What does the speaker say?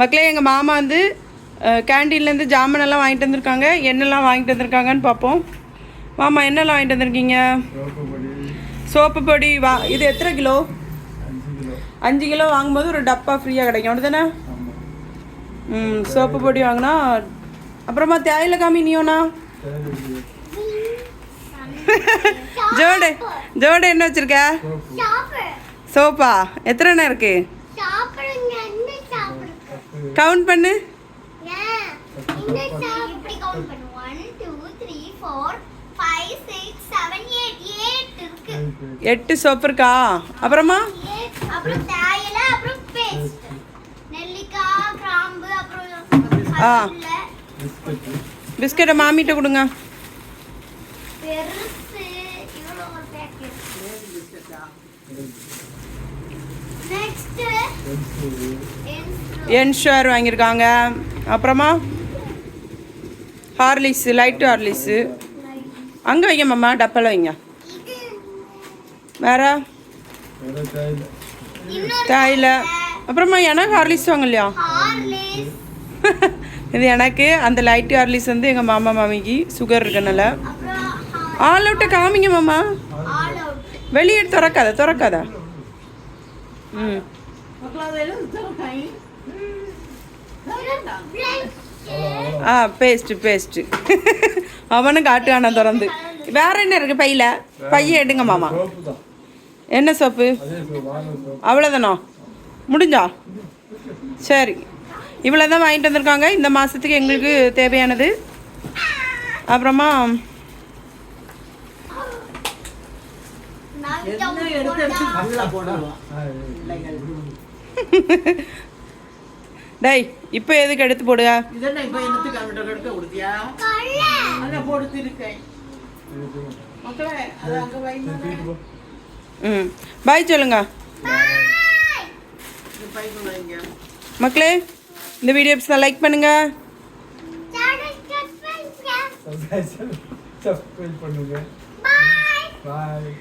மக்களே எங்கள் மாமா வந்து கேண்டீன்லேருந்து ஜாமான் எல்லாம் வாங்கிட்டு வந்திருக்காங்க. என்னெல்லாம் வாங்கிட்டு வந்திருக்காங்கன்னு பார்ப்போம். மாமா என்னெல்லாம் வாங்கிட்டு வந்திருக்கீங்க? சோப்பு பொடி வா இது எத்தனை கிலோ? அஞ்சு கிலோ வாங்கும்போது ஒரு டப்பா ஃப்ரீயாக கிடைக்கும். அப்படிதானே ம் சோப்பு பொடி வாங்கினா அப்புறமா தேயிலை காமி நீயோண்ணா ஜோடு ஜோடு என்ன வச்சிருக்க? சோப்பு? எத்தனை எண்ணெய் இருக்கு? கவுண்ட் பண்ணு. எட்டு சோப்பு இருக்கா அப்புறமா? ஆ. பிஸ்கெட்டை பிஸ்கட்டு மாமிட்ட கொடுங்க. நெக்ஸ்ட் என்ஷுவர் வாங்கியிருக்காங்க. அப்புறமா ஹார்லிக்ஸு லைட்டு ஹார்லிக்ஸு அங்கே வைங்க மாமா டப்பால வைங்க. வேற? தேயிலை அப்புறமா எனக்கு ஹார்லிக்ஸ் வாங்க இல்லையா இது எனக்கு. அந்த லைட்டு ஹார்லிக்ஸ் வந்து எங்கள் மாமா மாமிக்கு சுகர் இருக்கனால. ஆல் அவுட்டை காமிங்க மாமா. வெளியே திறக்காத திறக்காத. ம். ஆ பேஸ்ட்டு பேஸ்ட்டு அவனும் காட்டுக்கான திறந்து. வேற என்ன இருக்கு பையில? பைய எடுங்க மாமா. என்ன சோப்பு அவ்வளோதானோ முடிஞ்சா? சரி. இவ்வளோ தான் வாங்கிட்டு வந்திருக்காங்க. இந்த மாதத்துக்கு எங்களுக்கு தேவையானது. அப்புறமா டேய் இப்போ எதுக்கு எடுத்து போடுங்க இதென்ன இப்ப என்னத்துக்கு அவன்கிட்ட எடுக்க கொடுத்தியா? அதான் போட்டு இருக்கேன் மக்களே அது அங்க வைங்க ம் பாய் சொல்லுங்க. மக்களே இந்த வீடியோ லைக் பண்ணுங்க. சப்ஸ்கிரைப் பண்ணுங்க. பாய்